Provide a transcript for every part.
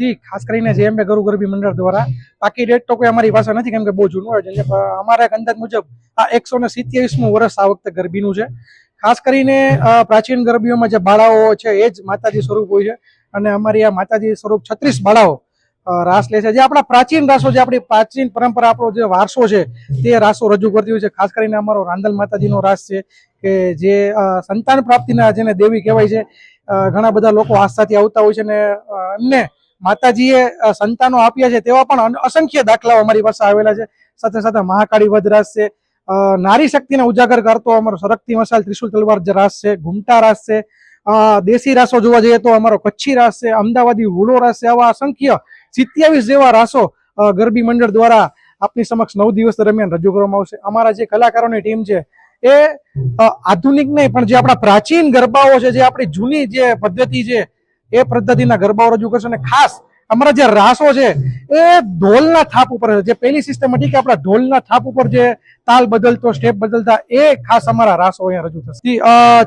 સુધી ખાસ કરીને જે એમબે ગરુ ગરબી મંડળ દ્વારા. બાકી ડેટ તો કોઈ અમારી પાસે નથી, કેમ કે બહુ જૂનું આયોજન છે. અમારા અંદાજ મુજબ આ એકસો ને સિત્યાવીસમું વર્ષ આ વખતે ગરબીનું છે. ખાસ કરીને પ્રાચીન ગરબીઓમાં જે બાળાઓ છે, એ જ માતાજી સ્વરૂપ હોય છે. અને અમારી આ માતાજી સ્વરૂપ છત્રીસ બાળાઓ રાસ લે છે. જે આપણા પ્રાચીન રાસો, જે આપણી પ્રાચીન પરંપરા, આપણો જે વારસો છે, તે રાસો રજૂ કરતી હોય છે. ખાસ કરીને અમારો રાંદલ માતાજીનો રાસ છે, કે જે સંતાન પ્રાપ્તિના જેને દેવી કહેવાય છે ઘણા બધા લોકો આસ્થાથી આવતા હોય છે ને એમને માતાજીએ સંતાનો આપ્યા છે તેવા પણ અસંખ્ય દાખલાઓ અમારી પાસે આવેલા છે. સાથે સાથે મહાકાળી વધ રાસ છે નારી શક્તિને ઉજાગર કરતો અમારો સરકતી મસાલ ત્રિશુલ તલવાર રાસ છે, ઘુમટા રાસ છે. દેશી રાસો જોવા જઈએ તો અમારો કચ્છી રાસ છે, અમદાવાદી હુલો રાસ છે, આવા અસંખ્ય સિત્યાવીસ જેવા રાસો ગરબી મંડળ દ્વારા આપની સમક્ષ નવ દિવસ દરમિયાન રજૂ કરવામાં આવશે. અમારા જે કલાકારોની ટીમ છે એ આધુનિક નહીં પણ જે આપણા પ્રાચીન ગરબાઓ છે, જે આપણી જૂની જે પદ્ધતિ છે એ પદ્ધતિના ગરબાઓ રજૂ કરશે અને ખાસ અમારા જે રાસો છે, એ ઢોલના થાપ ઉપર જે પહેલી સિસ્ટમેટિક આપણા ઢોલના થાપ ઉપર જે તાલ બદલતો સ્ટેપ બદલતા, એ ખાસ અમારા રાસો અહીંયા રજૂ થશે.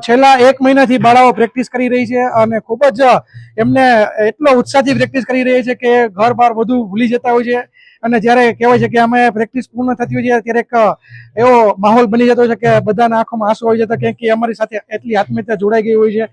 છેલ્લા એક મહિનાથી બાળાઓ પ્રેક્ટિસ કરી રહી છે અને ખૂબ જ એમને એટલો ઉત્સાહથી પ્રેક્ટિસ કરી રહી છે કે ઘર બહાર બધું ભૂલી જતા હોય છે. અને જ્યારે કહેવાય છે કે અમે પ્રેક્ટિસ પૂર્ણ થતી હોય છે, ત્યારે એક એવો માહોલ બની જતો હોય છે કે બધાના આંખોમાં આંસુ આવી જતા કે કે અમારી સાથે એટલી આત્મીયતા જોડાઈ ગઈ હોય છે.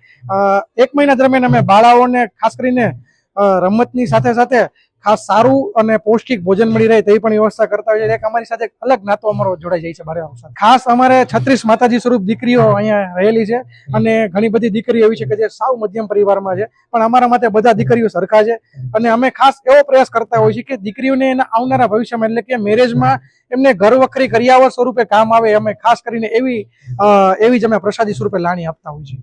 એક મહિના દરમિયાન અમે બાળાઓને ખાસ કરીને રમતની સાથે સાથે ખાસ સારું અને પૌષ્ટિક ભોજન મળી રહે તેવી પણ વ્યવસ્થા કરતા હોય છે. એક અમારી સાથે અલગ નાતો અમારો જોડાઈ જાય છે બાળાઓ સાથે. ખાસ અમારે છત્રીસ માતાજી સ્વરૂપ દીકરીઓ અહીંયા રહેલી છે અને ઘણી બધી દીકરીઓ એવી છે કે જે સાવ મધ્યમ પરિવારમાં છે. પણ અમારા માટે બધા દીકરીઓ સરખા છે અને અમે ખાસ એવો પ્રયાસ કરતા હોઈએ છીએ કે દીકરીઓને એના આવનારા ભવિષ્યમાં એટલે કે મેરેજમાં એમને ઘર વખરી કર્યાવર સ્વરૂપે કામ આવે, અમે ખાસ કરીને એવી એવી જ અમે પ્રસાદી સ્વરૂપે લાણી આપતા હોઈએ છીએ.